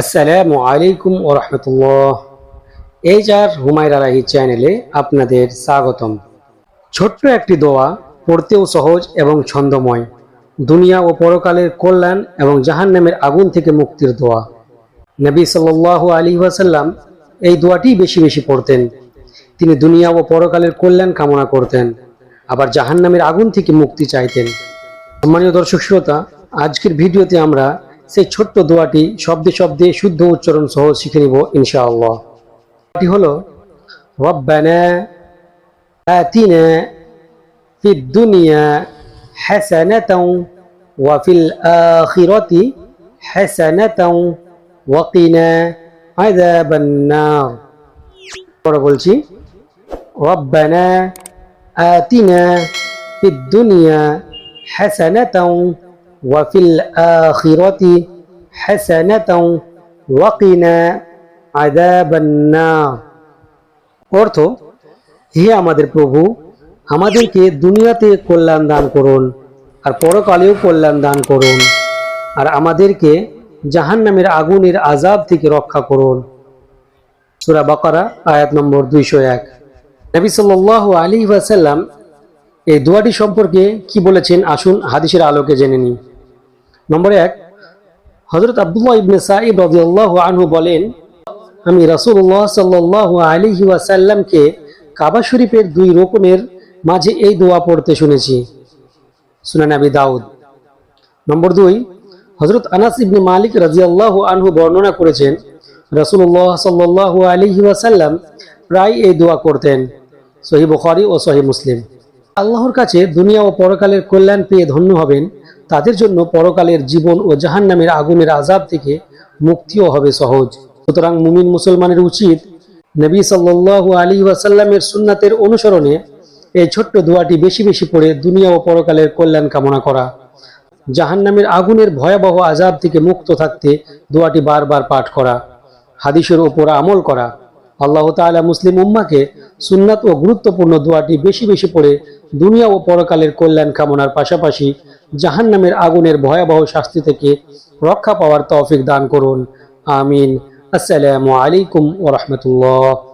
আসসালামু আলাইকুম ও রহমতুল্লাহ। এই যার হুমায়রা রাহি চ্যানেলে আপনাদের স্বাগতম। ছোট্ট একটি দোয়া পড়তেও সহজ এবং ছন্দময়। দুনিয়া ও পরকালের কল্যাণ এবং জাহান্নামের আগুন থেকে মুক্তির দোয়া। নবী সাল্লাল্লাহু আলী ওয়াসাল্লাম এই দোয়াটি বেশি বেশি পড়তেন। তিনি দুনিয়া ও পরকালের কল্যাণ কামনা করতেন, আবার জাহান্নামের আগুন থেকে মুক্তি চাইতেন। সম্মানীয় দর্শক শ্রোতা, আজকের ভিডিওতে আমরা সেই ছোট্ট দোয়াটি শব্দে শব্দে শুদ্ধ উচ্চারণ সহ শিখে নিব ইনশাআল্লাহ। দোয়াটি হলো দুনিয়া পরে বলছি, রব্বানা আতিনা ফিদ দুনিয়া হাসানাতাও وفي الآخرة حسنة وقنا عذاب النار অর্থ হে আমাদের প্রভু আমাদেরকে দুনিয়াতে কল্যাণ দান করুন আর পরকালেও কল্যাণ দান করুন আর আমাদেরকে জাহান্নামের আগুনের আজাব থেকে রক্ষা করুন সূরা বাকারা আয়াত নম্বর দুইশো এক নবী সাল্লাল্লাহু আলী ওয়াসাল্লাম এই দোয়াটি সম্পর্কে কি বলেছেন আসুন হাদিসের আলোকে জেনে নিই নম্বর এক হজরত আব্দুল্লাহ ইবনে সাইব রাদিয়াল্লাহু আনহু বলেন, আমি রাসূলুল্লাহ সাল্লাল্লাহু আলাইহি ওয়াসাল্লামকে কাবা শরীফের দুই রোকনের মাঝে এই দোয়া পড়তে শুনেছি। সুনান আবি দাউদ। নম্বর দুই হজরত আনাস ইবনে মালিক রাজিয়াল্লাহু আনহু বর্ণনা করেছেন, রাসূলুল্লাহ সাল্লাল্লাহু আলাইহি ওয়াসাল্লাম প্রায় এই দোয়া করতেন। সহি বুখারী ও সহি মুসলিম। আল্লাহর কাছে দুনিয়া ও পরকালের কল্যাণ পেয়ে ধন্য হবেন তাদের জন্য পরকালের জীবন ও জাহান্নামের আগুনের আজাব থেকে মুক্তিও হবে সহজ। সুতরাং মুমিন মুসলমানের উচিত নবী সাল্লাল্লাহু আলী ওয়াসাল্লামের সুন্নাতের অনুসরণে এই ছোট্ট দোয়াটি বেশি বেশি পড়ে দুনিয়া ও পরকালের কল্যাণ কামনা করা। জাহান্নামের আগুনের ভয়াবহ আজাব থেকে মুক্ত থাকতে দোয়াটি বারবার পাঠ করা, হাদিসের ওপর আমল করা আল্লাহ তালা মুসলিম উম্মাকে সুন্নাত ও গুরুত্বপূর্ণ দোয়াটি বেশি বেশি পড়ে দুনিয়া ও পরকালের কল্যাণ কামনার পাশাপাশি জাহান নামের আগুনের ভয়াবহ শাস্তি থেকে রক্ষা পাওয়ার তৌফিক দান করুন। আমিন। আসসালামু আলাইকুম ওরহমতুল্লাহ রাহমাতুল্লাহ।